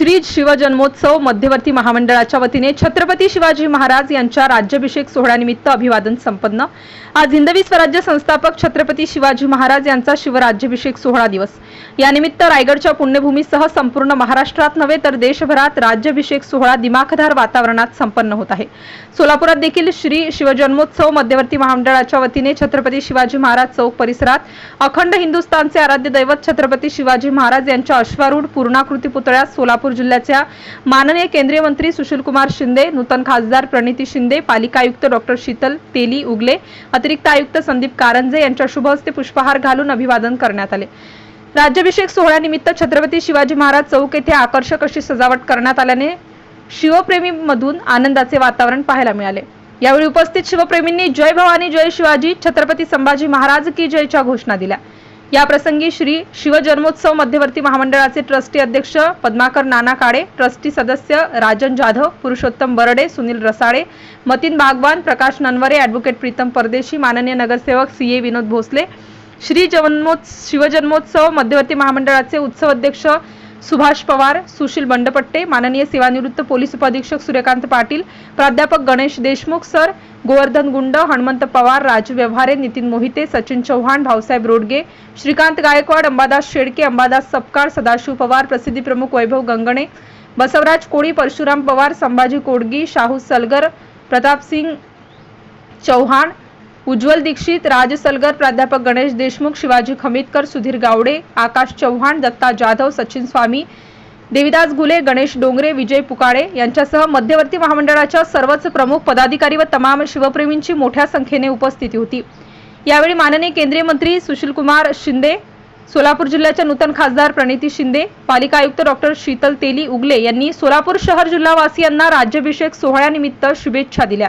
श्री शिवजन्मोत्सव मध्यवर्ती महामंडळाच्या वतीने छत्रपती शिवाजी महाराज यांच्या राज्याभिषेक सोहळ्यानिमित्त अभिवादन संपन्न. आज हिंदवी स्वराज्य संस्थापक छत्रपती शिवाजी महाराज यांचा शिवराज्याभिषेक सोहळा दिवस. यानिमित्त रायगडच्या पुण्यभूमीसह संपूर्ण महाराष्ट्रात नव्हे तर देशभरात राज्याभिषेक सोहळा दिमाखदार वातावरणात संपन्न होत आहे. सोलापुरात देखील श्री शिवजन्मोत्सव मध्यवर्ती महामंडळाच्या वतीने छत्रपती शिवाजी महाराज चौक परिसरात अखंड हिंदुस्थानचे आराध्य दैवत छत्रपती शिवाजी महाराज यांच्या अश्वारूढ पूर्णाकृती पुतळ्यास सोलापूर जिल्ह्याच्या माननीय केंद्रीय मंत्री सुशीलकुमार शिंदे नूतन खासदार प्रणिती शिंदे पालिका आयुक्त डॉक्टर शीतल तेली उगले अतिरिक्त आयुक्त संदीप कारंजे यांच्या शुभ हस्ते पुष्पहार घालून अभिवादन करण्यात आले. राज्याभिषेक सोहळ्यानिमित्त छत्रपती शिवाजी महाराज चौक येथे आकर्षक अशी सजावट करण्यात आल्याने शिवप्रेमीमधून आनंदाचे वातावरण पाहायला मिळाले. यावेळी उपस्थित शिवप्रेमींनी जय भवानी जय शिवाजी छत्रपती संभाजी महाराज की जयच्या घोषणा दिल्या. या प्रसंगी श्री शिवजन्मोत्सव मध्यवर्ती महामंडळाचे ट्रस्टी अध्यक्ष पद्माकर नाना काळे ट्रस्टी सदस्य राजन जाधव पुरुषोत्तम बरडे सुनील रसाळे मतीन बागवान प्रकाश ननवरे ॲडव्होकेट प्रीतम परदेशी माननीय नगरसेवक सी ए विनोद भोसले श्री जन्मोत्स शिवजन्मोत्सव मध्यवर्ती महामंडळाचे उत्सव अध्यक्ष सुभाष पवार सुशील बंडपट्टे माननीय सेवानिवृत्त पोलीस उपाधीक्षक सूर्यकांत पाटील प्राध्यापक गणेश देशमुख सर गोवर्धन गुंड हनुमंत पवार राजू व्यवहारे नितीन मोहिते सचिन चव्हाण भाऊसाहेब रोडगे श्रीकांत गायकवाड अंबादास शेडके अंबादास सपकाळ सदाशिव पवार प्रसिद्धी प्रमुख वैभव गंगणे बसवराज कोळी परशुराम पवार संभाजी कोडगी शाहू सलगर प्रतापसिंग चौहान उज्ज्वल दीक्षित राज सलगर प्राध्यापक गणेश देशमुख शिवाजी खमितकर सुधीर गावडे आकाश चव्हाण दत्ता जाधव सचिन स्वामी देविदास घुले गणेश डोंगरे विजय पुकाळे यांच्यासह मध्यवर्ती महामंडळाच्या सर्वच प्रमुख पदाधिकारी व तमाम शिवप्रेमींची मोठ्या संख्येने उपस्थिती होती. यावेळी माननीय केंद्रीय मंत्री सुशीलकुमार शिंदे सोलापूर जिल्ह्याच्या नूतन खासदार प्रणिती शिंदे पालिका आयुक्त डॉक्टर शीतल तेली उगले यांनी सोलापूर शहर जिल्हावासियांना राज्याभिषेक सोहळ्यानिमित्त शुभेच्छा दिल्या.